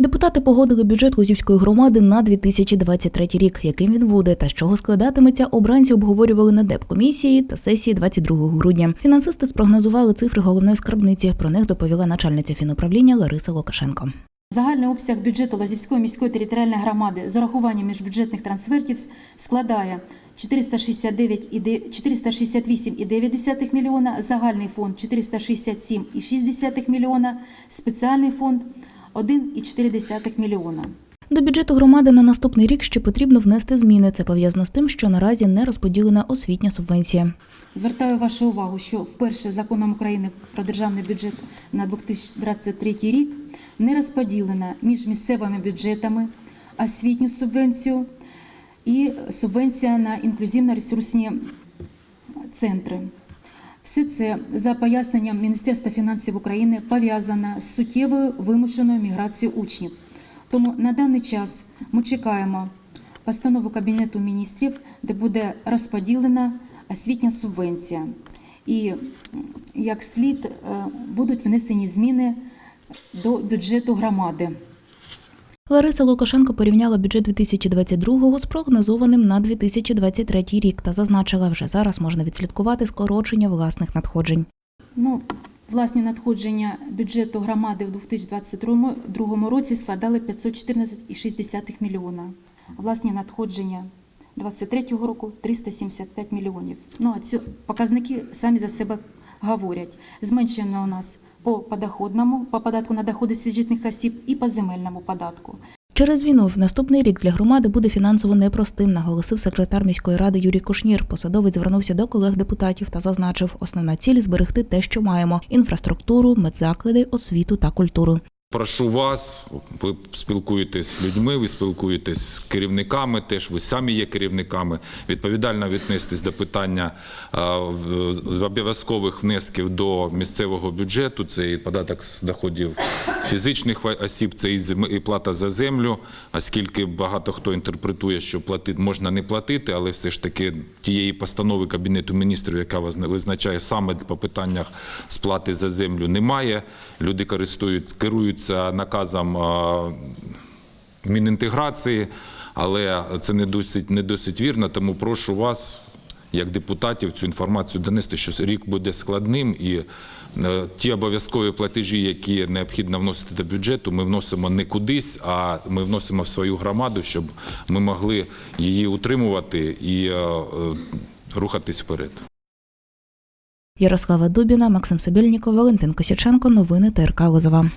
Депутати погодили бюджет Лозівської громади на 2023 рік. Яким він буде та з чого складатиметься, обранці обговорювали на депкомісії та сесії 22 грудня. Фінансисти спрогнозували цифри головної скарбниці. Про них доповіла начальниця фінуправління Лариса Лукашенко. Загальний обсяг бюджету Лазівської міської територіальної громади з урахуванням міжбюджетних трансфертів складає 469,9 468,9 мільйона, загальний фонд 467,6 мільйона, спеціальний фонд 1,4 мільйона. До бюджету громади на наступний рік ще потрібно внести зміни. Це пов'язано з тим, що наразі не розподілена освітня субвенція. Звертаю вашу увагу, що вперше законом України про державний бюджет на 2023 рік не розподілена між місцевими бюджетами освітню субвенцію і субвенція на інклюзивно-ресурсні центри. Все це за поясненням Міністерства фінансів України пов'язано з суттєвою вимушеною міграцією учнів. Тому на даний час ми чекаємо постанову Кабінету міністрів, де буде розподілена освітня субвенція. І як слід е, будуть внесені зміни до бюджету громади. Лариса Лукашенко порівняла бюджет 2022-го з прогнозованим на 2023 рік та зазначила, вже зараз можна відслідкувати скорочення власних надходжень. Ну, власні надходження бюджету громади в 2022 році складали 514,6 мільйона. Власні надходження 2023 року 375 мільйонів. Ну, а ці показники самі за себе говорять. Зменшено у нас по подоходному, по податку на доходи з фізичних осіб і по земельному податку. Через війну в наступний рік для громади буде фінансово непростим, наголосив секретар міської ради Юрій Кушнір. Посадовець звернувся до колег депутатів та зазначив, основна ціль зберегти те, що маємо: інфраструктуру, медзаклади, освіту та культуру. Прошу вас, ви спілкуєтесь з людьми, ви спілкуєтесь з керівниками, теж ви самі є керівниками. Відповідально віднестись до питання е, обов'язкових внесків до місцевого бюджету. Це і податок з доходів фізичних осіб, це і плата за землю. Оскільки багато хто інтерпретує, що платити можна не платити, але все ж таки тієї постанови Кабінету міністрів, яка визна- визначає саме по питаннях сплати за землю, немає. Люди користують, керуються наказом Мінінтеграції, але це не досить, не досить вірно, тому прошу вас, як депутатів, цю інформацію донести, що рік буде складним і е, ті обов'язкові платежі, які необхідно вносити до бюджету, ми вносимо не кудись, а ми вносимо в свою громаду, щоб ми могли її утримувати і е, е, рухатись вперед. Ярослава Дубіна, Максим Собільніков, Валентин Косяченко. Новини ТРК Лозова.